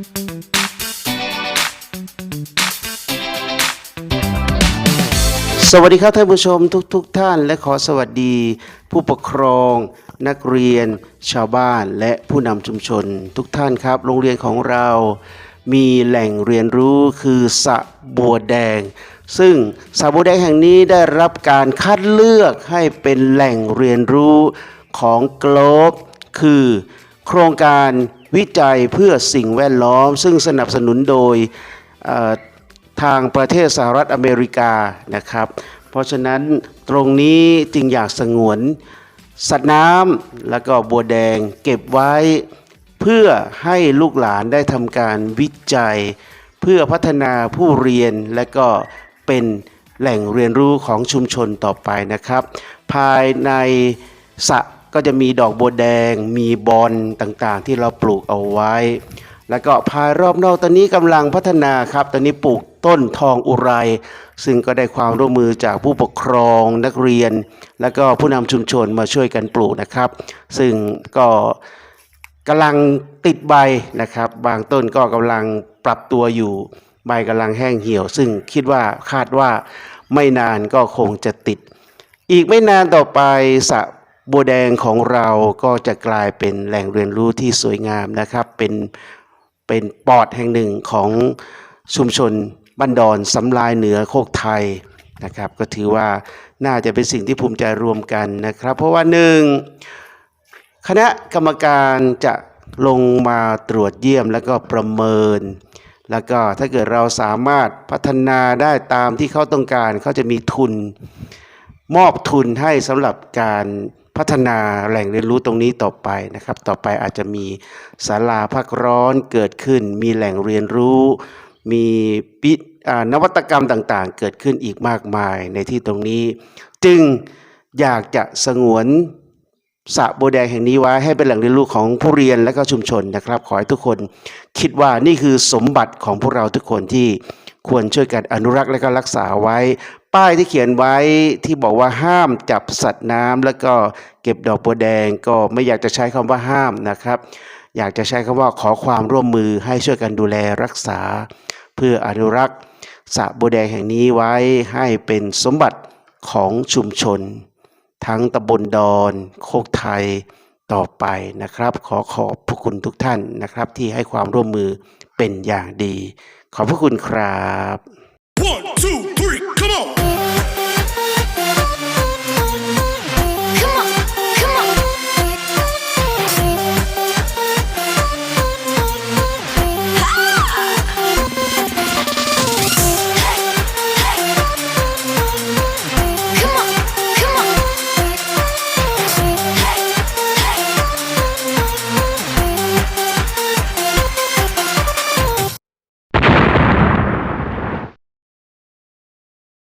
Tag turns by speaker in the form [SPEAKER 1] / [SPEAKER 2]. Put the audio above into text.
[SPEAKER 1] สวัสดีครับท่านผู้ชมทุกๆกท่านและขอสวัสดี ผู้ปกครอง นักเรียน ชาวบ้าน และผู้นำชุมชน ทุกท่านครับ โรงเรียนของเรา มีแหล่งเรียนรู้คือสะบัวแดง ซึ่งสะบัวแดงแห่งนี้ได้รับการคัดเลือกให้เป็นแหล่งเรียนรู้ของโกลบ คือ โครงการ วิจัยเพื่อสิ่งแวดล้อม ซึ่งสนับสนุนโดยทางประเทศสหรัฐอเมริกานะครับ เพราะฉะนั้นตรงนี้จึงอยากสงวน สัตว์น้ำแล้วก็บัวแดงเก็บไว้ เพื่อให้ลูกหลานได้ทำการวิจัย เพื่อพัฒนาผู้เรียนและก็เป็นแหล่งเรียนรู้ของชุมชนต่อไปนะครับ ภายในสระ ก็จะมีดอกบัวแดง มีบอลต่างๆ ที่เราปลูกเอาไว้ แล้วก็ภายรอบนอกตอนนี้กำลังพัฒนาครับ ตอนนี้ปลูกต้นทองอุไร ซึ่งก็ได้ความร่วมมือจากผู้ปกครองนักเรียน และก็ผู้นำชุมชนมาช่วยกันปลูกนะครับ ซึ่งก็กำลังติดใบนะครับ บางต้นก็กำลังปรับตัวอยู่ ใบกำลังแห้งเหี่ยว ซึ่งคิดว่าคาดว่าไม่นานก็คงจะติด อีกไม่นานต่อไปสะ บัวแดงของเราก็จะกลายเป็นแหล่งเรียนรู้ที่สวยงามนะครับ เป็นเป็นปอดแห่งหนึ่งของชุมชนบ้านดอนสำลายเหนือโคกไทยนะครับ ก็ถือว่าน่าจะเป็นสิ่งที่ภูมิใจรวมกันนะครับ เพราะว่าหนึ่งคณะกรรมการจะลงมาตรวจเยี่ยมแล้วก็ประเมิน แล้วก็ถ้าเกิดเราสามารถพัฒนาได้ตามที่เขาต้องการเขาจะมีทุน มอบทุนให้สำหรับการ พัฒนาแหล่งเรียนรู้ตรงนี้ต่อไปนะครับ ต่อไปอาจจะมีศาลาพักร้อนเกิดขึ้น มีแหล่งเรียนรู้ มีปินวัตกรรมต่างๆ เกิดขึ้นอีกมากมายในที่ตรงนี้ จึงอยากจะสงวนสระบัวแดงแห่งนี้ไว้ให้เป็นแหล่งเรียนรู้ของผู้เรียนและก็ชุมชนนะครับ ขอให้ทุกคนคิดว่านี่คือสมบัติของพวกเราทุกคนที่ ควรช่วยกันอนุรักษ์และก็รักษาไว้ ป้ายที่เขียนไว้ที่บอกว่าห้ามจับสัตว์น้ำแล้วก็เก็บดอกบัวแดงก็ไม่อยากจะใช้คำว่าห้ามนะครับ อยากจะใช้คำว่าขอความร่วมมือให้ช่วยกันดูแลรักษา เพื่ออนุรักษ์สระบัวแดงแห่งนี้ไว้ให้เป็นสมบัติของชุมชน ทั้งตำบลดอนโคกไทยต่อไปนะครับ ขอขอบพระคุณทุกท่านนะครับที่ให้ความร่วมมือ เป็นอย่างดี ขอบพระคุณครับ